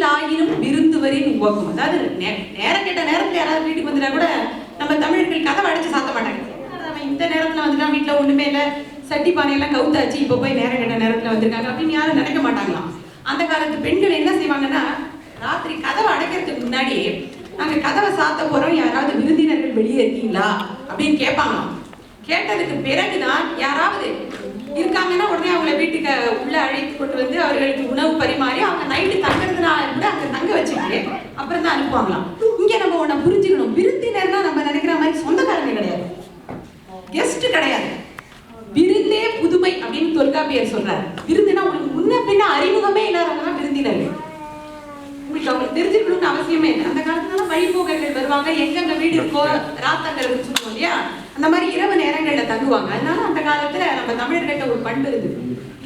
விருந்தாயினும் விருந்துவரின் உவக்கும். அதாவது நேரம் கேட்ட நேரத்துல யாராவது வீட்டுக்கு வந்துட்டா கூட நம்ம தமிழர்கள் கதவை அடைச்சு சாத்த மாட்டாங்க. அவன் இந்த நேரத்துல வந்துட்டான் வீட்டுல ஒண்ணுமே இல்ல சட்டி பானையெல்லாம் கவுத்தாச்சு இப்ப போய் நேரம் கேட்ட நேரத்துல வந்திருக்காங்க அப்படின்னு யாரும் நினைக்க மாட்டாங்களாம். அந்த காலத்து பெண்கள் என்ன செய்வாங்கன்னா ராத்திரி கதவை அடைக்கிறதுக்கு முன்னாடி நாங்க கதவை சாத்த போறோம் யாராவது விருந்தினர்கள் வெளியே இருக்கீங்களா அப்படின்னு கேட்பாங்களாம். கேட்டதுக்கு பிறகுதான் யாராவது இருக்காங்கன்னா உடனே அவங்கள வீட்டுக்கு உள்ள அழைத்து கொண்டு வந்து அவர்களுக்கு உணவு பரிமாறி அவங்க நைட்டு தங்குறதுனால கூட அங்க தங்க வச்சுட்டு அப்புறம் தான் அனுப்புவாங்களாம். இங்க நம்ம உன்னை புரிஞ்சுக்கணும். விருந்தினர்னா நம்ம நினைக்கிற மாதிரி சொந்தக்காரங்க கிடையாது. கெஸ்ட் கிடையாது. விருந்தே புதுமை அப்படின்னு தொல்காப்பியர் சொல்றாரு. விருந்துனா உங்களுக்கு முன்ன பின்ன அறிமுகமே இல்லாதவங்க தான் விருந்தினர்கள். உங்களுக்கு அவங்களுக்கு தெரிஞ்சுக்கணும்னு அவசியமே இல்லை. அந்த காலத்துல வழிபோகர்கள் வருவாங்க. எங்கெங்க வீடு இருக்கோ ராத்தங்கள் சொல்லுவோம் இல்லையா? அந்த மாதிரி இரவு நேரங்கள்ல தங்குவாங்க. அதனால அந்த காலத்துல நம்ம தமிழர்கிட்ட ஒரு பண்பு இருந்தது.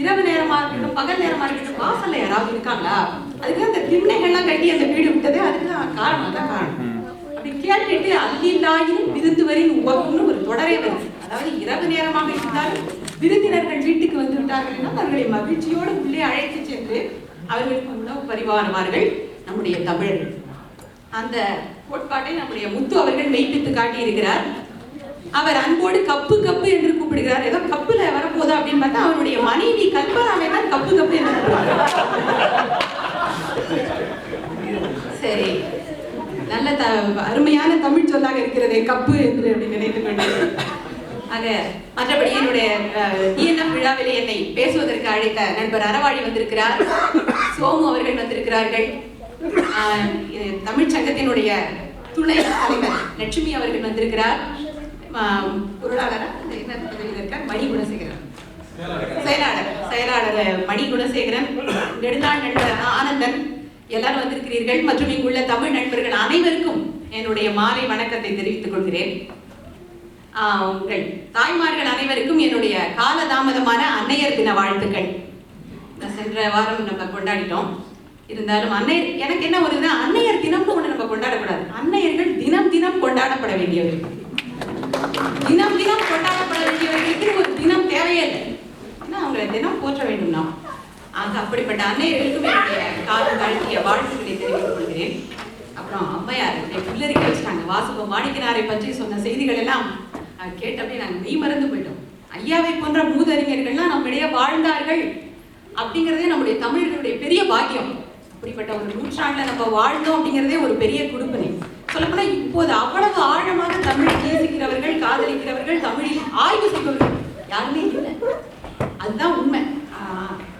இரவு நேரமா இருக்கட்டும் பகல் நேரமா இருக்கட்டும் வாசல்ல யாராவது இருக்காங்களா? அதுக்கு அந்த திண்ணைகள்லாம் கட்டி அந்த வீடு விட்டதே. அதுக்கு தான் காரணம் தான் காரணம். அப்படி கேட்டுட்டு அல்லில்லாயினும் விருந்துவரின் உபகம்னு ஒரு தொடரே வருது அதாவது இரவு நேரமாக இருந்தாலும் விருந்தினர்கள் வீட்டுக்கு வந்து விட்டார்கள் என்றால் அவர்களை மகிழ்ச்சியோடு உள்ளே அழைத்து சென்று அவர்களுக்கு உணவு பரிமாறுவார்கள் நம்முடைய தமிழர்கள். அந்த கோட்பாட்டை நம்முடைய முத்து அவர்கள் மெய்ப்பித்து காட்டியிருக்கிறார். அவர் அன்போடு கப்பு கப்பு என்று கூப்பிடுகிறார். ஏதோ கப்புல வரப்போதா அப்படின்னு பார்த்தா அவருடைய மனைவி கல்பனாவை தான் கப்பு கப்பு என்று சரி. நல்ல த அருமையான தமிழ் சொல்லாக இருக்கிறதே கப்பு என்று அப்படி நினைத்து கொண்டேன் ஆக மற்றபடி என்னுடைய டிஎன்எஃப் விழாவில் என்னை பேசுவதற்கு அழைத்த நண்பர் அறவாழி வந்திருக்கிறார். சோமு அவர்கள் வந்திருக்கிறார்கள். ஆஹ் சங்கத்தினுடைய துணை தலைவர் லட்சுமி அவர்கள் வந்திருக்கிறார். பொருளாதார என்ன பதவியில் இருக்கார்? மணி குணசேகரன் செயலாளர் செயலாளர் மணி குணசேகரன் நெடுநாள் நண்பர் ஆனந்தன். எல்லாரும் வந்திருக்கிறீர்கள். மற்றும் இங்குள்ள தமிழ் நண்பர்கள் அனைவருக்கும் என்னுடைய மாலை வணக்கத்தை தெரிவித்துக் கொள்கிறேன். உங்கள் தாய்மார்கள் அனைவருக்கும் என்னுடைய காலதாமதமான அன்னையர் தின வாழ்த்துக்கள். சென்ற வாரம் நம்ம கொண்டாடிட்டோம். இருந்தாலும் அன்னையர் எனக்கு என்ன ஒரு அன்னையர் தினம்னு ஒன்று நம்ம கொண்டாடக்கூடாது. அன்னையர்கள் தினம் தினம் கொண்டாடப்பட வேண்டியவர்கள். தினம் தினம் கொண்டாடப்பட வேண்டியவர்களுக்கு ஒரு தினம் தேவையே இல்லை. ஏன்னா அவங்களை தினம் போற்ற வேண்டும் நாம் ஆக அப்படிப்பட்ட அன்னையர்களுக்கும் என்னுடைய காலம் தாழ்த்திய வாழ்த்துக்களை தெரிவித்துக் கொள்கிறேன். அப்புறம் அம்மையார் என்னை வச்சுட்டாங்க. வாசகம் மாணிக்கனாரை பற்றி சொன்ன செய்திகள் எல்லாம் கேட்டபடி நாங்கள் மெய் மறந்து போயிட்டோம். ஐயாவை போன்ற மூதறிஞர்கள்லாம் நம்மிடையே வாழ்ந்தார்கள் அப்படிங்கிறதே நம்முடைய தமிழர்களுடைய பெரிய பாக்கியம். அப்படிப்பட்ட ஒரு நூற்றாண்டில் நம்ம வாழ்ந்தோம் அப்படிங்கிறதே ஒரு பெரிய குடும்பனை சொல்லப்போனால் இப்போது அவ்வளவு ஆழமாக தமிழ் காதலிக்கிறவர்கள் தமிழில் ஆய்வு செய்பவர்கள் யாருமே இல்லை. அதுதான் உண்மை.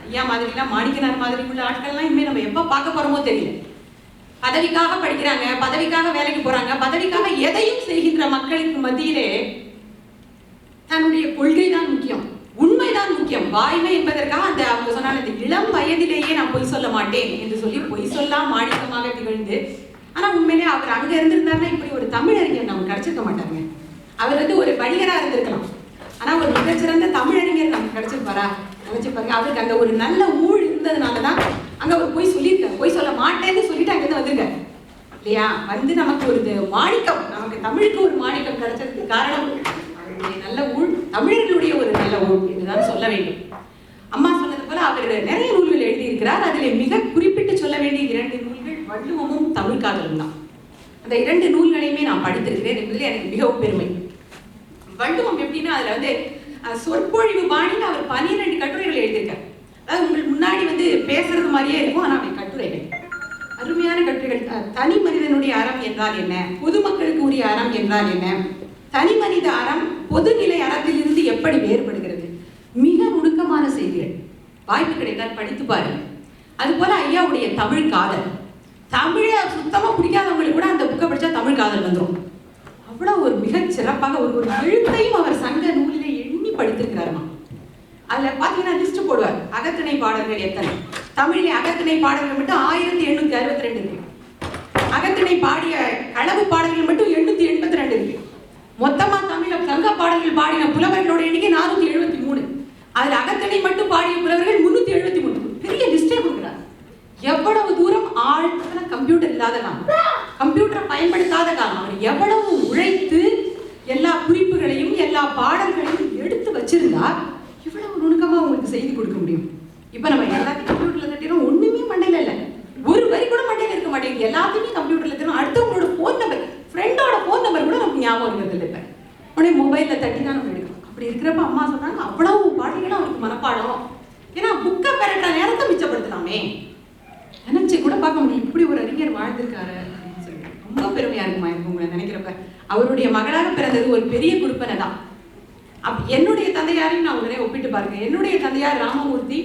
ஐயா மாதிரிலாம் மாணிக்கனார் மாதிரி உள்ள ஆட்கள்லாம் இனிமேல் நம்ம எப்ப பார்க்க போறோமோ தெரியல. பதவிக்காக படிக்கிறாங்க பதவிக்காக வேலைக்கு போறாங்க பதவிக்காக எதையும் செய்கின்ற மக்களுக்கு மத்தியிலே தன்னுடைய கொள்கை தான் முக்கியம். உண்மைதான் முக்கியம். வாய்மை என்பதற்காக அந்த அவங்க சொன்னாங்க இந்த இளம் வயதிலேயே நான் பொய் சொல்ல மாட்டேன் என்று சொல்லி பொய் சொல்லாம் மாணிக்கமாக திகழ்ந்து ஆனா உண்மையிலே அவர் அங்க இருந்திருந்தாருன்னா இப்படி ஒரு தமிழறிஞர் நமக்கு கிடைச்சிருக்க மாட்டாங்க அவர் வந்து ஒரு வணிகராக இருந்திருக்கலாம். ஆனால் ஒரு மிகச்சிறந்த தமிழறிஞர் நமக்கு கிடைச்சிருப்பாரா? நினைச்சு பாருங்க. அவருக்கு அங்கே ஒரு நல்ல ஊழ் இருந்ததுனாலதான் அங்கே அவர் போய் சொல்லியிருக்காரு. போய் சொல்ல மாட்டேன்னு சொல்லிட்டு அங்கேருந்து வந்திருக்காரு. இல்லையா? வந்து நமக்கு ஒரு இது மாணிக்கம். நமக்கு தமிழுக்கு ஒரு மாணிக்கம் கிடைச்சதுக்கு காரணம் அவருடைய நல்ல ஊழ் தமிழர்களுடைய ஒரு நல்ல ஊழ் இதுதான் சொல்ல வேண்டும். அம்மா சொன்னது போல அவர் நிறைய நூல்கள் எழுதியிருக்கிறார். அதில் மிக குறிப்பிட்டு சொல்ல வேண்டிய இரண்டு நூல்கள் வள்ளுவமும் தமிழ் காதலும் தான். அந்த இரண்டு நூல்களையுமே நான் படித்திருக்கிறேன் என்பதில் எனக்கு மிகவும் பெருமை. வள்ளுவம் எப்படின்னா அதுல வந்து சொற்பொழிவு பாணியில் அவர் பன்னிரெண்டு கட்டுரைகள் எழுதியிருக்கார். அதாவது உங்களுக்கு முன்னாடி வந்து பேசுறது மாதிரியே இருக்கும் ஆனால் அவை கட்டுரைகள் அருமையான கட்டுரைகள். தனி மனிதனுடைய அறம் என்றால் என்ன? பொதுமக்களுக்கு உரிய அறம் என்றால் என்ன? தனி மனித அறம் பொதுநிலை அறத்திலிருந்து எப்படி வேறுபடுகிறது? மிக நுணுக்கமான செய்திகள். வாய்ப்பு கிடைத்தால் படித்து பாருங்க. அது போல ஐயாவுடைய தமிழ் காதல். தமிழை சுத்தமா பிடிக்காதவங்களுக்கு கூட அந்த புக்கை படிச்சா தமிழ் காதல் வந்துடும் அவ்வளவு ஒரு மிகச் சிறப்பாக ஒரு ஒரு எழுத்தையும் அவர் சங்க நூலிலே எண்ணி படித்திருக்கிறாருமா? அதுல பாத்தீங்கன்னா லிஸ்ட் போடுவார். அகத்திணை பாடல்கள் எத்தனை? தமிழிலே அகத்திணை பாடல்கள் மட்டும் ஆயிரத்தி எண்ணூத்தி அறுபத்தி ரெண்டு இருக்கு அகத்திணை பாடிய களவு பாடல்கள் மட்டும் எண்ணூத்தி எண்பத்தி ரெண்டு இருக்கு மொத்தமா தமிழ்ல சங்க பாடல்கள் பாடின புலவர்களோட எண்ணிக்கை நானூத்தி எழுபத்தி மூணு அதுல அகத்திணை மட்டும் பாடிய புலவர்கள் முன்னூத்தி எழுபத்தி மூணு பெரிய லிஸ்டே கொடுக்குறாரு எவ்வளவு தூரம் ஆழ்த்தன கம்ப்யூட்டர் இல்லாத காலம் கம்ப்யூட்டரை பயன்படுத்தாத காலம் அவர் எவ்வளவு உழைத்து எல்லா குறிப்புகளையும் எல்லா பாடல்களையும் எடுத்து வச்சிருந்தா இவ்வளவு நுணுக்கமா உங்களுக்கு செய்து கொடுக்க முடியும் இப்ப நம்ம எல்லாத்தையும் கம்ப்யூட்டர்ல தட்டிடும் ஒண்ணுமே மண்டையில இல்ல ஒரு வரி கூட மாட்டேங்குது எல்லாத்தையுமே கம்ப்யூட்டர்ல இருக்கணும் அடுத்தவங்களோட ஃபோன் நம்பர் ஃப்ரெண்டோட ஃபோன் நம்பர் கூட நமக்கு ஞாபகம் இருக்கிறது இல்லை இப்ப. உடனே தட்டி தான் நம்ம எடுக்கணும். அப்படி இருக்கிறப்ப அம்மா சொன்னாங்க அவ்வளவு பாட்டிகளும் அவருக்கு மனப்பாடம். ஏன்னா புக்கை பெறட்ட நேரத்தை மிச்சப்படுத்தலாமே. நினைச்சு கூட பார்க்க முடியும் இப்படி ஒரு அறிஞர் வாழ்ந்திருக்காரு அப்படின்னு சொல்லி ரொம்ப பெருமையா இருக்குமா எனக்கு உங்களை நினைக்கிறப்ப. அவருடைய மகளாக பிறந்தது ஒரு பெரிய குடுப்பனை தான். அப் என்னுடைய தந்தையாரையும் நான் உடனே ஒப்பிட்டு பாருங்க. என்னுடைய தந்தையார் ராமமூர்த்தி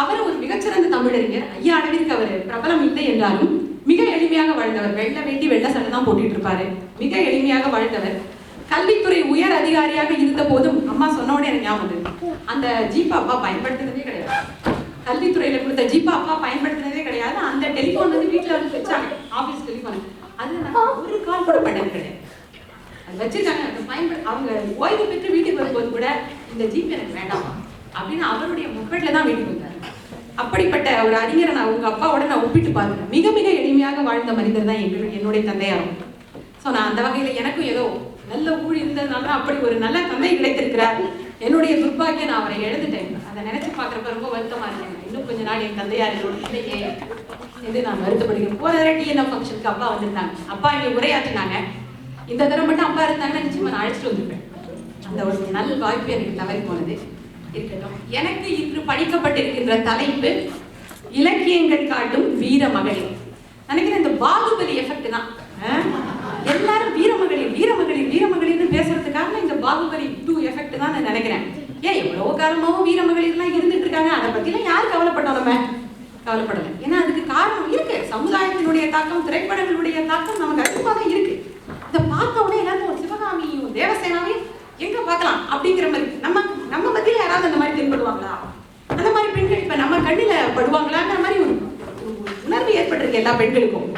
அவர் ஒரு மிகச்சிறந்த தமிழறிஞர் ஐயா அளவிற்கு அவர் பிரபலம் இல்லை என்றாலும் மிக எளிமையாக வாழ்ந்தவர். வெள்ளை வேண்டி வெள்ளை சட்டை தான் போட்டுட்டு இருப்பாரு. மிக எளிமையாக வாழ்ந்தவர். கல்வித்துறை உயர் அதிகாரியாக இருந்த போதும் அம்மா சொன்ன உடனே எனக்கு ஞாபகம் அந்த ஜீப்பா அப்பா பயன்படுத்தினதே கிடையாது. கல்வித்துறையில கொடுத்த ஜீப்பா அப்பா பயன்படுத்தினதே கிடையாது. அந்த டெலிபோன் வந்து வீட்டுல வந்து வச்சாங்க. ஆபீஸ் டெலிபோன் அது ஒரு கால் கூட பண்ணது கிடையாது. அது வச்சிருக்காங்க. அந்த பயன்படு அவங்க ஓய்வு பெற்று வீட்டுக்கு வரும்போது கூட இந்த ஜீப் எனக்கு வேண்டாம் அப்படின்னு அவருடைய முப்பட்டில தான் வீட்டுக்கு வந்தார் அப்படிப்பட்ட ஒரு அறிஞரை நான் உங்க அப்பாவோட நான் ஒப்பிட்டு பாருங்க மிக மிக எளிமையாக வாழ்ந்த மனிதர் தான் எங்களுடைய என்னுடைய தந்தையாரும் ஸோ நான் அந்த வகையில் எனக்கும் ஏதோ நல்ல ஊழி இருந்ததுனால அப்படி ஒரு நல்ல தந்தை கிடைத்திருக்கிறார். என்னுடைய துர்பாக்கியம் நான் அவரை எழுந்துட்டேன் அதை நினைச்சு பார்க்குறப்ப ரொம்ப வருத்தமா இருக்கேன் இன்னும் கொஞ்ச நாள் என் தந்தையார் என்னோட இல்லையே இது நான் வருத்தப்படுகிறேன். போன தடவை டிஎன்எஃப் ஃபங்க்ஷனுக்கு அப்பா வந்திருந்தாங்க. அப்பா இங்கே உரையாற்றினாங்க. இந்த தடவை மட்டும் அப்பா இருந்தாங்கன்னா நிச்சயமா நான் அழைச்சிட்டு வந்திருப்பேன். அந்த ஒரு நல்ல வாய்ப்பு எனக்கு தவறி போனது. இருக்கட்டும். எனக்கு இன்று படிக்கப்பட்டிருக்கின்ற தலைப்பு இலக்கியங்கள் காட்டும் வீர மகளிர். நினைக்கிறேன் இந்த பாகுபலி எஃபெக்ட் தான். அஹ்? வீரமகளிர் வீரமகளிர்னு பேசுறதுக்காக இந்த பாகுபலி டூ எஃபெக்ட் தான் நான் நினைக்கிறேன். ஏன் எவ்வளவு காலமாவும் வீரமகளிர்லாம் இருந்துட்டு இருக்காங்க அதை பத்திலாம் யார் கவலைப்பட்டோம் நம்ம. கவலைப்படலை. ஏன்னா அதுக்கு காரணம் இருக்கு. சமுதாயத்தினுடைய தாக்கம் திரைப்படங்களுடைய தாக்கம் நமக்கு அதிகமாக தான் இருக்கு. இதை பார்த்த உடனே எல்லாரும் ஒரு சிவகாமியும் தேவசேனாவையும் எங்க பார்க்கலாம் அப்படிங்கிற மாதிரி. நம்ம நம்ம மத்தியில யாராவது அந்த மாதிரி தென்படுவாங்களா? அந்த மாதிரி பெண்கள் இப்ப நம்ம கண்ணில படுவாங்களாங்கிற மாதிரி ஒரு ஒரு உணர்வு ஏற்பட்டிருக்கு எல்லா பெண்களுக்கும்.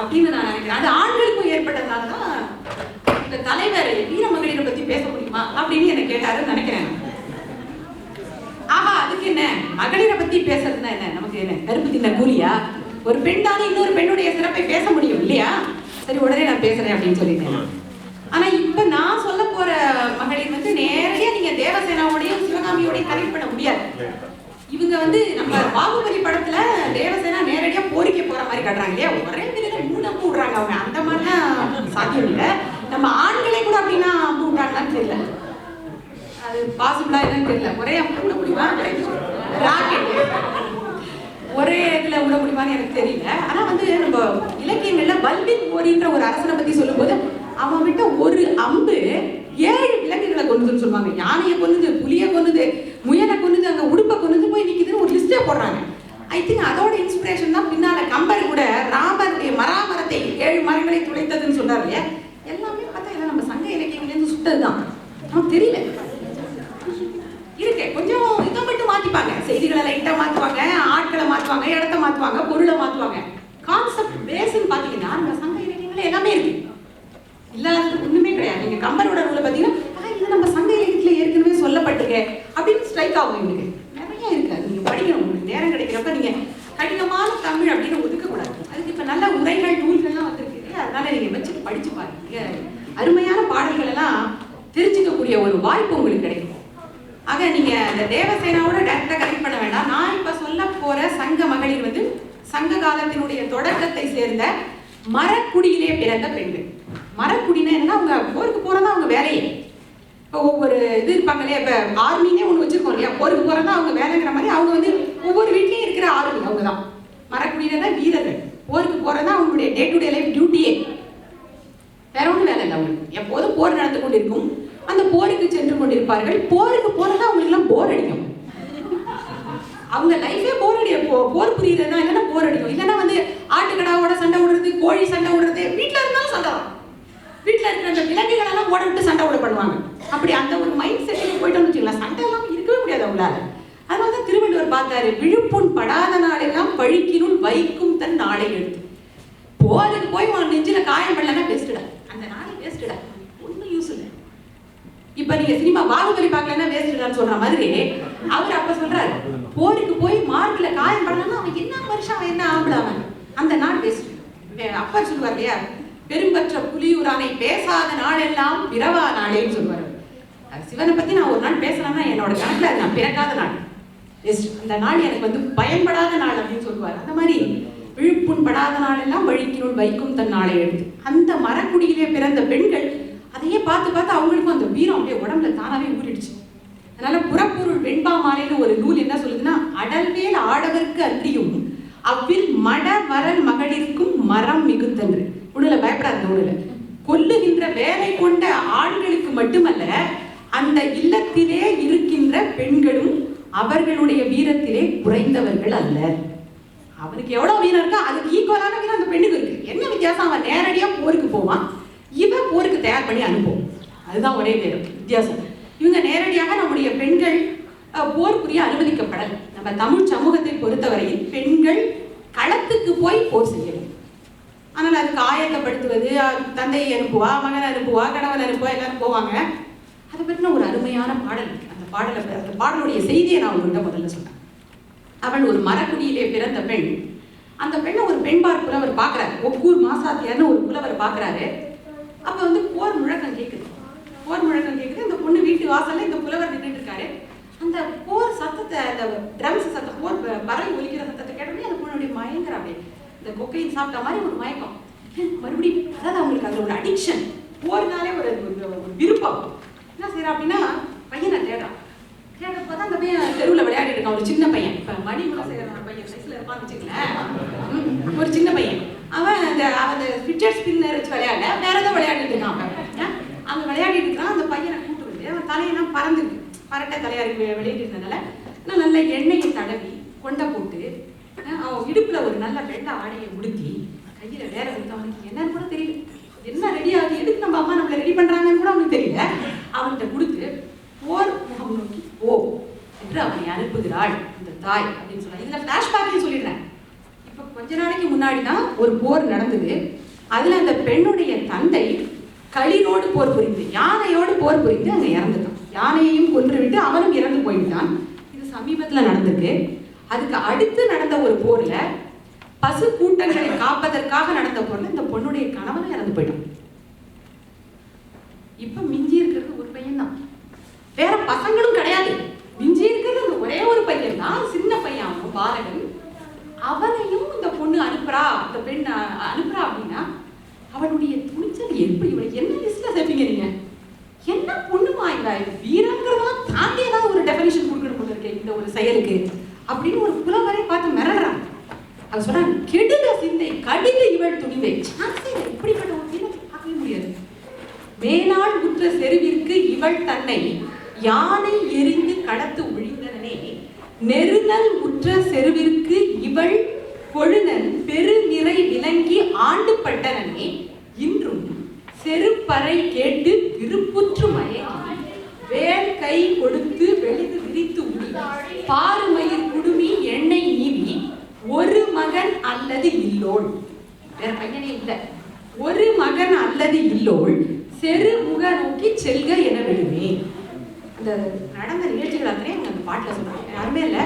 அப்படின்னு நான் நினைக்கிறேன். அது ஆண்களுக்கும் ஏற்பட்டதுனால தான் இந்த தலைவர் வீரமகளிரை பத்தி பேச முடியுமா அப்படின்னு என்ன கேட்டாருன்னு நினைக்கிறேன். ஆஹா அதுக்கு என்ன? மகளிரை பத்தி பேசுறதுன்னா என்ன? நமக்கு என்ன? கருப்பு தின்ன கூலியா? ஒரு பெண் தானே இன்னொரு பெண்ணுடைய சிறப்பை பேச முடியும் இல்லையா? சரி உடனே நான் பேசுறேன் அப்படின்னு சொல்லிட்டேன். ஆனா இப்ப நான் சொல்ல போற மகளிர் வந்து நேரடியா நீங்க தேவசேனாவோடையும் சிவகாமியோடையும் கனெக்ட் பண்ண முடியாது. இவங்க வந்து நம்ம பாகுபலி படத்துல தேவசேனா நேரடியா போரிக்க போற மாதிரி காட்டுறாங்க இல்லையா? ஒரே பிரிவுல மூணு அம்பு விடுறாங்க அவங்க. அந்த மாதிரிலாம் சாத்தியம் இல்லை. நம்ம ஆண்களே கூட அப்படின்னா அம்பு விட்டாங்களான்னு தெரியல. அது பாசிபிளா என்னன்னு தெரியல. ஒரே அம்பு விட முடியுமா? ராக்கெட் ஒரே இதுல விட முடியுமான்னு எனக்கு தெரியல. ஆனா வந்து நம்ம இலக்கியங்கள்ல பல்பின் போரின்ற ஒரு அரசனை பத்தி சொல்லும்போது அவன் விட்ட ஒரு அம்பு ஏழு விலங்குகளை கொண்டுதுன்னு சொல்லுவாங்க. யானையை கொண்டுது புலியை கொண்டுது முயலை கொண்டுது அங்க உடுப்பை கொண்டுது போய் நிக்குதுன்னு ஒரு லிஸ்டே போடுறாங்க. ஐ திங்க் அதோட இன்ஸ்பிரேஷன் தான் பின்னால கம்பர் கூட ராமருடைய மராமரத்தை ஏழு மரங்களை துளைத்ததுன்னு சொல்றாரு இல்லையா எல்லாமே பார்த்தா எல்லாம் நம்ம சங்க இலக்கியங்கள்ல தான் நமக்கு தெரியல. இருக்கு கொஞ்சம் இதை மட்டும் மாத்திப்பாங்க. செய்திகளை லைட்டா மாத்துவாங்க ஆட்களை மாத்துவாங்க இடத்த மாத்துவாங்க பொருளை மாத்துவாங்க. கான்செப்ட் பேஸ்ன்னு பாத்தீங்கன்னா நம்ம சங்க இலக்கியங்கள்ல எல்லாமே இருக்கு. இல்லாதது ஒண்ணுமே கிடையாது. நீங்க கம்பரோட நூலை பாத்தீங்கன்னா இது நம்ம சங்க இலக்கியத்துல ஏற்கனவே சொல்லப்பட்டிருக்கே அப்படின்னு ஸ்ட்ரைக் ஆகும் எங்களுக்கு நிறைய இருக்கு. அது நீங்க படிக்கணும். உங்களுக்கு நேரம் கிடைக்கிறப்ப நீங்க கடினமான தமிழ் அப்படின்னு ஒதுக்க கூடாது அதுக்கு இப்ப நல்ல உரைகள் நூல்கள்லாம் வந்திருக்கு அதனால நீங்க வச்சு படிச்சு பாருங்க. அருமையான பாடல்கள் எல்லாம் தெரிஞ்சுக்கக்கூடிய ஒரு வாய்ப்பு உங்களுக்கு கிடைக்கும். ஆக நீங்க இந்த தேவசேனாவோட டைரக்டா கனெக்ட் பண்ண வேண்டாம். நான் இப்ப சொல்ல போற சங்க மகளிர் வந்து சங்க காலத்தினுடைய தொடக்கத்தை சேர்ந்த மரக்குடியிலே பிறந்த பெண்கள். மரக்குடினா என்ன அவங்க போருக்கு போறதா அவங்க வேலையே. இப்போ ஒவ்வொரு இது இருப்பாங்க இல்லையா இப்போ ஆர்மினே ஒன்று வச்சிருக்கோம் இல்லையா? போருக்கு போறதா அவங்க வேலைங்கிற மாதிரி அவங்க வந்து ஒவ்வொரு வீட்லயும் இருக்கிற ஆர்மி அவங்க தான் மரக்குடியினா வீரர்கள். போருக்கு போறதா அவங்களுடைய டே டு டே லைஃப் டியூட்டியே வேற ஒன்றும் வேலை இல்லை அவங்களுக்கு. எப்போதும் போர் நடந்து கொண்டிருக்கும். அந்த போருக்கு சென்று கொண்டிருப்பார்கள். போருக்கு போறதா அவங்களுக்கு எல்லாம் போர் அடிக்கும். அவங்க லைஃபே போர் அடிய போ- போர் புரியுதுன்னா இல்லைன்னா போர் அடிக்கும். இல்லைன்னா வந்து ஆட்டுக்கடாவோட சண்டை விடுறது கோழி சண்டை விடுறது வீட்டில் இருந்தாலும் சண்டை வரும். வீட்டில் இருக்கிற அந்த விலங்குகள் எல்லாம் ஓட விட்டு சண்டை விட பண்ணுவாங்க. அப்படி அந்த ஒரு மைண்ட் செட்டுக்கு போயிட்டோம்னு வச்சுக்கலாம் சண்டை எல்லாம் இருக்கவே முடியாது அவங்களால. அதனால தான் திருவள்ளுவர் பார்த்தாரு விழுப்புண் படாத நாளெல்லாம் பழிக்கினுள் வைக்கும் தன் நாளை எடுத்து. போருக்கு போய் உன் நெஞ்சில காயம் பண்ணலன்னா பெஸ்ட்டுடா அந்த நாளை பெஸ்ட்டுடா இப்ப நீங்க சினிமா பாகுபலி பார்க்கலன்னா வேஸ்ட்டுடான்னு சொல்ற மாதிரி அவர் அப்ப சொல்றாரு போருக்கு போய் மார்க்ல காயம் பண்ணலன்னா அவன் என்ன வருஷம் அவன் என்ன ஆம்பளை அவன்? அந்த நாள் வேஸ்ட் அப்பர் சொல்லுவார் இல்லையா? பெரும்பற்ற புலியூரானை பேசாத நாளெல்லாம் பிறவா நாளேன்னு சொல்லுவார். சிவனை பத்தி நான் ஒரு நாள் பேசலாம்னா என்னோட கணக்குல நான் பிறக்காத நாள். அந்த நாள் எனக்கு வந்து பயன்படாத நாள் அப்படின்னு சொல்லுவார். அந்த மாதிரி விழுப்புண் படாத நாளெல்லாம் வழிக்கினுள் வைக்கும் தன் நாளை எழுது அந்த மரக்குடியிலே பிறந்த பெண்கள் அதையே பார்த்து பார்த்து அவங்களுக்கும் அந்த வீரம் அப்படியே உடம்புல தானாவே ஊறிடுச்சு. அதனால புறப்பொருள் வெண்பா மாலையில ஒரு நூல் என்ன சொல்லுதுன்னா அடல்வேல் ஆடவர்க்கு அன்றியும் அவ்வில் மட வரல் மகளிருக்கும் மரம் மிகுத்தன்று உடல பயப்படாத உடல கொல்லுகின்ற வேலை கொண்ட ஆண்களுக்கு மட்டுமல்ல அந்த இல்லத்திலே இருக்கின்ற பெண்களும் அவர்களுடைய வீரத்திலே குறைந்தவர்கள் அல்ல. அவனுக்கு எவ்வளவு வீரம் இருக்கோ? அதுக்கு ஈக்குவலான வீரம் அந்த பெண்ணுக்கு இருக்கு. என்ன வித்தியாசம்? அவன் நேரடியா போருக்கு போவான். இவன் போருக்கு தயார் பண்ணி அனுப்பும் அதுதான் ஒரே பேரும் வித்தியாசம். இவங்க நேரடியாக நம்முடைய பெண்கள் போர் புரிய அனுமதிக்கப்படல். நம்ம தமிழ் சமூகத்தை பொறுத்தவரையில் பெண்கள் களத்துக்கு போய் போர் செய்யணும். ஆனால் அதுக்கு ஆயத்தப்படுத்துவது தந்தையை அனுப்புவா மகன் அனுப்புவா கணவன் அனுப்புவா எல்லாரும் போவாங்க. அதை பற்றின ஒரு அருமையான பாடல். அந்த பாடலை அந்த பாடலுடைய செய்தியை நான் உங்கள்கிட்ட முதல்ல சொன்னேன். அவள் ஒரு மரக்குடியிலே பிறந்த பெண். அந்த பெண்ணை ஒரு பெண்பார் புலவர் பார்க்குறாரு. ஒக்கூர் மாசாத்தியார்னு ஒரு புலவர் பார்க்குறாரு. அப்போ வந்து போர் முழக்கம் கேட்குது போர் முழக்கம் கேட்குது இந்த பொண்ணு வீட்டு வாசல்ல இந்த புலவர் நின்றுட்டு இருக்காரு. அந்த போர் சத்தத்தை அந்த ட்ரம்ஸ் சத்தம் போர் பறவை ஒலிக்கிற சத்தத்தை கேட்டோடனே அந்த பொண்ணுடைய மயங்கர அப்படியே இந்த கொக்கையின் சாப்பிட்ட மாதிரி ஒரு மயக்கம். மறுபடியும் அதாவது அவங்களுக்கு அது ஒரு அடிக்ஷன் போர்னாலே ஒரு ஒரு- விருப்பம். என்ன செய்யறா அப்படின்னா பையனை தேடுறான். தேடுறப்ப தான் அந்த பையன் தெருவில் விளையாடிட்டு இருக்கான். ஒரு சின்ன பையன். இப்போ மணி செய்யற பையன் சைஸில் இருப்பான்னு வச்சுக்கல ம், ஒரு சின்ன பையன். அவன் அந்த அவன் அந்த ஃபிட்ஜெட் ஸ்பின்னர் வச்சு விளையாட வேற ஏதோ விளையாடிட்டு இருக்கான் அவன் ஏன்? அவன் விளையாடிட்டு இருக்கான் அந்த பையனை கூட்டு வந்து அவன் தலையெல்லாம் பறந்துருக்கு. பரட்டை தலையா இருக்கு வெளியிட்டு நான் நல்ல எண்ணெயை தடவி கொண்டை போட்டு அவன் இடுப்புல ஒரு நல்ல வெள்ளை ஆடையை உடுத்தி கையில வேற கொடுத்து அவனுக்கு என்னன்னு கூட தெரியல. என்ன ரெடி ஆகுது எதுக்கு நம்ம அம்மா நம்மளை ரெடி பண்றாங்கன்னு கூட அவனுக்கு தெரியல. அவன்கிட்ட கொடுத்து போர் முகம் நோக்கி ஓ என்று அவனை அனுப்புகிறாள் இந்த தாய் அப்படின்னு சொல்ல இதுல பிளாஷ்பேக்கையும் சொல்லிடுறேன் கொஞ்ச நாளைக்கு முன்னாடி தான் ஒரு போர் நடந்தது. அதுல அந்த பெண்ணுடைய தந்தை களிரோடு போர் புரிந்து யானையோடு போர் புரிந்து அங்க இறந்துட்டான். யானையையும் கொன்று விட்டு அவனும் இறந்து போயிட்டான் இது சமீபத்துல நடந்திருக்கு. அதுக்கு அடுத்து நடந்த ஒரு போர்ல பசு கூட்டங்களை காப்பதற்காக நடந்த போர்ல இந்த பொண்ணுடைய கணவனும் இறந்து போயிட்டான். இப்ப மிஞ்சி இருக்கிறது ஒரு பையன் தான் வேற பசங்களும் கிடையாது. மிஞ்சி இருக்கிறது ஒரே ஒரு பையன் தான் சின்ன பையன் அவன் பாலகன். அவனையும் பொண்ணு அனுப்புறா இந்த பெண் அனுப்புறா அப்படின்னா அவனுடைய துணிச்சல் எப்படி? இவளை என்ன லிஸ்ட்ல சேர்ப்பீங்க நீங்க? என்ன பொண்ணுமா இவ? இது வீரங்கிறதெல்லாம் தாண்டி ஏதாவது ஒரு டெஃபினிஷன் கொடுக்கணும் போல இருக்கேன் இந்த ஒரு செயலுக்கு. அப்படின்னு ஒரு புலவரை பார்த்து மிரடுறாங்க அவர் சொல்றான் கெடுத சிந்தை கடிது இவள் துணிவை. சான்ஸே இப்படிப்பட்ட ஒரு வீரத்தை பார்க்கவே முடியாது. மேலாள் குற்ற செருவிற்கு இவள் தன்னை யானை எரிந்து கடத்து ஒழிந்தனே நெருநல் உற்ற செருவிற்கு இவள் கொழுநன் பெருநிறை விளங்கி ஆண்டு பட்டனே இன்றும் செருப்பறை கேட்டு திருப்புற்று மயங்கி வேல் கை கொடுத்து வெளிது விரித்து உடி பாருமயிர் குடுமி எண்ணெய் நீவி ஒரு மகன் அல்லது இல்லோள். வேற பையனே இல்லை. ஒரு மகன் அல்லது இல்லோள் செரு முக நோக்கி செல்க என விடுமே. அந்த நடந்த நிகழ்ச்சிகள் அத்தனையும் அந்த பாட்டில் சொல்றாங்க யாருமே இல்லை.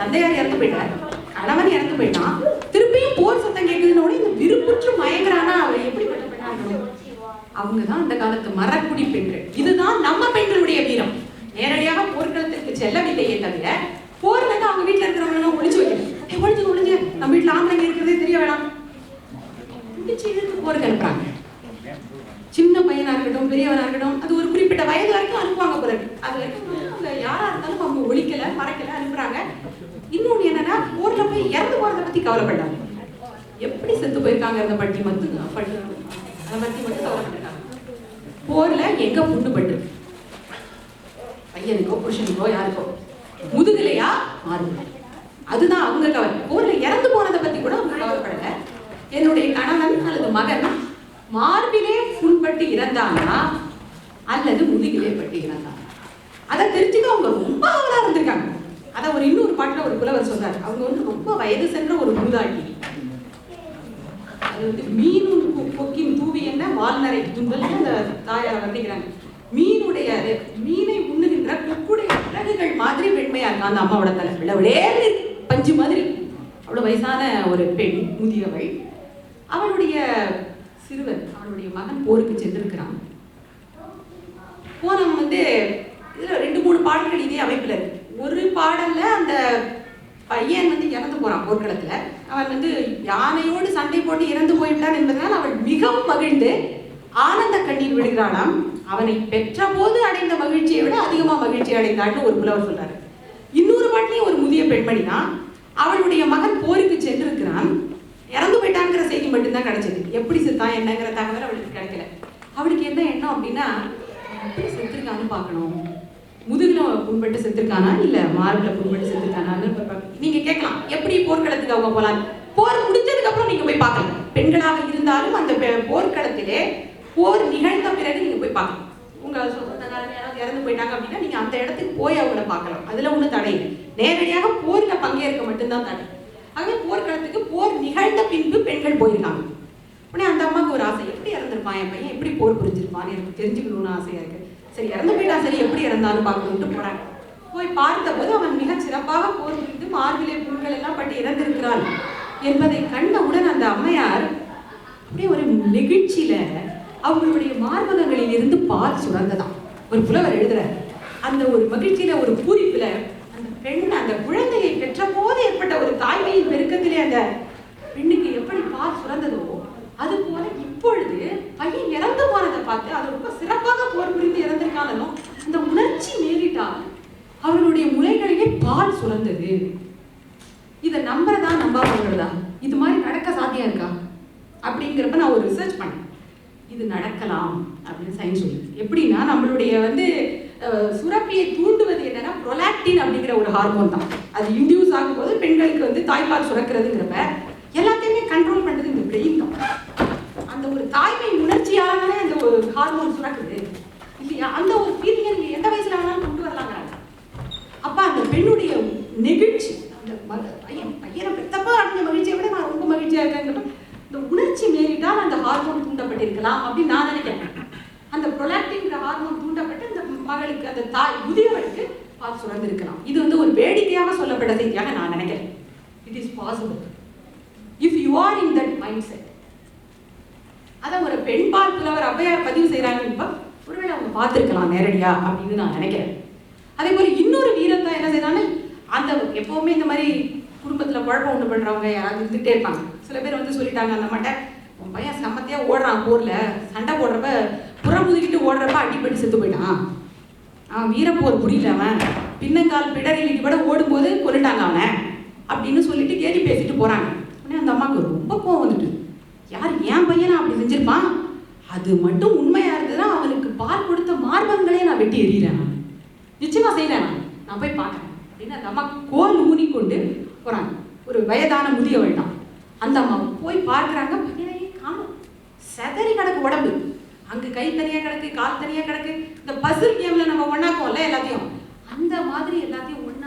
தந்தையார் இறந்து போயிட்டார். கணவன் இறந்து போயிட்டான். திருப்பியும் போர் சத்தம் கேட்குதுன்னு உடனே இந்த விருப்புற்று மயங்குறானா அவர்? எப்படிப்பட்ட பெண்ணாக அவங்க தான் அந்த காலத்து மரக்குடி பெண்கள். இதுதான் நம்ம பெண்களுடைய வீரம். நேரடியாக போர்க்களத்திற்கு செல்லவில்லையே தவிர போர்ல இருந்து அவங்க வீட்டுல இருக்கிறவங்க ஒளிச்சு வைக்கணும். ஒளிஞ்சு ஒளிஞ்சு. நம்ம வீட்டுல ஆம்பளைங்க இருக்கிறதே தெரிய வேணாம். பிடிச்சு போருக்கு அனுப்புறாங்க. சின்ன பையனா இருக்கட்டும் பெரியவனா இருக்கட்டும் அது ஒரு குறிப்பிட்ட வயது வரைக்கும் அனுப்புவாங்க பிறகு அது வரைக்கும் யாரா இருந்தாலும் அவங்க ஒழிக்கல மறைக்கல. போர்ல இறந்து போறதை பத்தி கவலைப்படாங்க எப்படி செத்து போயிருக்காங்கிறத பற்றி மட்டும் அதை பத்தி மட்டும் கவலைப்பட்டிருக்காங்க போர்ல எங்க புண்ணு பட்டு? பையனுக்கோ புருஷனுக்கோ யாருக்கோ? முதுகலையா? மாறுங்க அதுதான் அவங்க கவலை. போர்ல இறந்து போனதை பத்தி கூட அவங்க கவலைப்படல. என்னுடைய கணவன் அல்லது மகன் மார்பிலே புண்பட்டு இறந்தானா? அல்லது முதுகிலே பட்டு இறந்தானா? அதை தெரிஞ்சுக்க அவங்க ரொம்ப ஆவலா இருந்திருக்காங்க. அதை ஒரு இன்னொரு பாட்டில் ஒரு புலவர் சொன்னார் அவங்க வந்து ரொம்ப வயது சென்ற ஒரு மூதாட்டி அது வந்து மீனும் கொக்கின் தூவி என்ன? வால்நரை தும்பல் அந்த தாயார் வர்ணிக்கிறாங்க. மீனுடைய அது மீனை உண்ணுகின்ற கொக்குடைய அழகுகள் மாதிரி பெண்மையா இருக்கா. அந்த அம்மாவோட தலை விளவிடே பஞ்சு மாதிரி அவ்வளோ வயசான ஒரு பெண் முதியவள். அவளுடைய சிறுவன் அவளுடைய மகன் போருக்கு சென்றிருக்கிறான். போனவன் வந்து இதில் ரெண்டு மூணு பாடல்கள் இதே அமைப்பில் இருக்கு. ஒரு பாடல்ல அந்த பையன் வந்து இறந்து போறான் போர்க்களத்துல. அவன் வந்து யானையோடு சண்டை போட்டு இறந்து போய்விட்டான் என்பதனால் அவள் மிகவும் மகிழ்ந்து ஆனந்த கண்ணீர் விடுகிறாளாம். அவனை பெற்ற போது அடைந்த மகிழ்ச்சியை விட அதிகமா மகிழ்ச்சி அடைந்தாள்னு ஒரு புலவர் சொல்றாரு. இன்னொரு பாட்டிலையும் ஒரு முதிய பெண்மணி தான். அவளுடைய மகன் போருக்கு சென்றிருக்கிறான். இறந்து போயிட்டாங்கிற செய்தி மட்டும்தான் கிடைச்சது. எப்படி செத்தான் என்னங்கிற தகவல் அவளுக்கு கிடைக்கல. அவளுக்கு என்ன எண்ணம் அப்படின்னா எப்படி செத்துருக்கான்னு பார்க்கணும். முதுகில் புண்பட்டு செத்துருக்கானா? இல்லை மார்பில் புண்பட்டு செத்துருக்கானான்னு நீங்கள் நீங்க கேட்கலாம். எப்படி போர்க்களத்துக்கு அவங்க போகலாம் போர் முடிஞ்சதுக்கு அப்புறம் நீங்க போய் பார்க்கலாம். பெண்களாக இருந்தாலும் அந்த போர்க்களத்திலே போர் நிகழ்ந்த பிறகு நீங்க போய் பார்க்கலாம். உங்கள் சொந்தக்காரங்க யாராவது இறந்து போயிட்டாங்க அப்படின்னா நீங்க அந்த இடத்துக்கு போய் அவங்கள பார்க்கலாம். அதுல ஒண்ணும் தடை இல்லை. நேரடியாக போரில் பங்கேற்க மட்டும்தான் தடை. ஆகவே போர்க்களத்துக்கு போர் நிகழ்ந்த பின்பு பெண்கள் போயிருக்காங்க. உடனே அந்த அம்மாவுக்கு ஒரு ஆசை எப்படி இறந்துருப்பான்? என் பையன் எப்படி போர் புரிஞ்சிருப்பான்னு எனக்கு தெரிஞ்சுக்கணும்னு ஆசையாக இருக்கு. சரி இறந்து போயிட்டா சரி எப்படி இறந்தாலும் பார்க்கணும்ட்டு போறாங்க போய் பார்த்தபோது அவன் மிக சிறப்பாக போர் புரிந்து மார்பிலே புண்கள் எல்லாம் பட்டு இறந்திருக்கிறான் என்பதை கண்டவுடன் அந்த அம்மையார் அப்படியே ஒரு நெகிழ்ச்சியில அவங்களுடைய மார்பகங்களில் இருந்து பால் சுரந்ததாம். ஒரு புலவர் எழுதுறார் அந்த ஒரு மகிழ்ச்சியில ஒரு பூரிப்புல அந்த பெண் அந்த குழந்தையை பெற்ற போது ஏற்பட்ட ஒரு தாய்மையின் பெருக்கத்திலே அந்த பெண்ணுக்கு எப்படி பால் சுரந்ததோ அது போல இப்பொழுது பையன் இறந்து போனதை பார்த்து அது ரொம்ப சிறப்பாக போர் புரிந்து இறந்திருக்கானோ இந்த உணர்ச்சி மேலிட்டால் அவர்களுடைய முலைகளிலே பால் சுரந்தது. இதை நம்புறதா நம்பாமங்கிறதா இது மாதிரி நடக்க சாத்தியம் இருக்கா? அப்படிங்கிறப்ப நான் ஒரு ரிசர்ச் பண்ணேன். இது நடக்கலாம் அப்படின்னு சயின்ஸ் சொல்லுது. எப்படின்னா நம்மளுடைய வந்து சுரப்பியை தூண்டுவது என்னன்னா ப்ரொலாக்டின் அப்படிங்கிற ஒரு ஹார்மோன் தான். அது இன்டியூஸ் ஆகும்போது பெண்களுக்கு வந்து தாய்ப்பால் சுரக்கிறதுங்கிறப்ப எல்லாத்தையுமே கண்ட்ரோல் பண்ணுறது இந்த பிரெயின் தான். அந்த ஒரு தாய்மை உணர்ச்சியால தானே அந்த ஒரு ஹார்மோன் சுரக்குது. இல்லையா? அந்த ஒரு ஃபீலிங்கை நீங்க எந்த வயசுல வேணாலும் கொண்டு வரலாங்கிறாங்க. அப்ப அந்த பெண்ணுடைய நெகிழ்ச்சி அந்த பையன் பையனை பெத்தப்பா அடைஞ்ச மகிழ்ச்சியை விட நான் ரொம்ப மகிழ்ச்சியா இருக்கேன் இந்த உணர்ச்சி மீறிட்டால் அந்த ஹார்மோன் தூண்டப்பட்டிருக்கலாம் அப்படின்னு நான் நினைக்கிறேன். அந்த ப்ரொலாக்டின்ங்கிற ஹார்மோன் தூண்டப்பட்டு அந்த மகளுக்கு அந்த தாய் முதியவளுக்கு பால் சுரந்திருக்கலாம். இது வந்து ஒரு வேடிக்கையாக சொல்லப்பட்ட செய்தியாக நான் நினைக்கிறேன். It is possible if you are in that mind set அதான் ஒரு பெண் பால் புலவர் ஔவையார் பதிவு செய்கிறாங்கப்பா ஒருவேளை அவங்க பார்த்துருக்கலாம் நேரடியா அப்படின்னு நான் நினைக்கிறேன். அதே மாதிரி இன்னொரு வீரத்தை என்ன செய்யறாங்க அந்த எப்பவுமே இந்த மாதிரி குடும்பத்தில் குழப்பம் உண்டு பண்ணுறவங்க யாராவது இருந்துகிட்டே இருப்பாங்க. சில பேர் வந்து சொல்லிட்டாங்க அந்த மாட்ட உன் பையன் செம்மத்தையாக ஓடுறான் போர்ல. சண்டை போடுறப்ப புறமுதுகிட்டு ஓடுறப்ப அடிப்பட்டு செத்து போயிட்டான். அவன் வீரப்போர் புரியல அவன். பின்னங்கால் பிடரிலிட்டு கூட ஓடும்போது கொண்டுட்டாங்க அவனை. அப்படின்னு சொல்லிட்டு கேலி பேசிட்டு போகிறாங்க உடனே அந்த அம்மாவுக்கு ரொம்ப கோவம் வந்துட்டு. யார் என் பையனை அப்படி செஞ்சிருப்பான் அது மட்டும் உண்மையா இருந்ததுன்னா அவனுக்கு பால் கொடுத்த மார்பங்களே நான் வெட்டி எறிகிறேன் நான். நிச்சயமா செய்றேன் நான். நான் போய் பார்க்கறேன். அப்படின்னு அந்த அம்மா கோல் கொண்டு போறாங்க. ஒரு வயதான முதியவள் தான். அந்த அம்மா போய் பார்க்கறாங்க. பையனையே காணும். செதறி கிடக்கு உடம்பு. அங்கே கை தனியா கிடக்கு கால் தனியா கிடக்கு. இந்த பசில் கேம்ல நம்ம ஒண்ணாக்குவோம்ல எல்லாத்தையும். அந்த மாதிரி எல்லாத்தையும்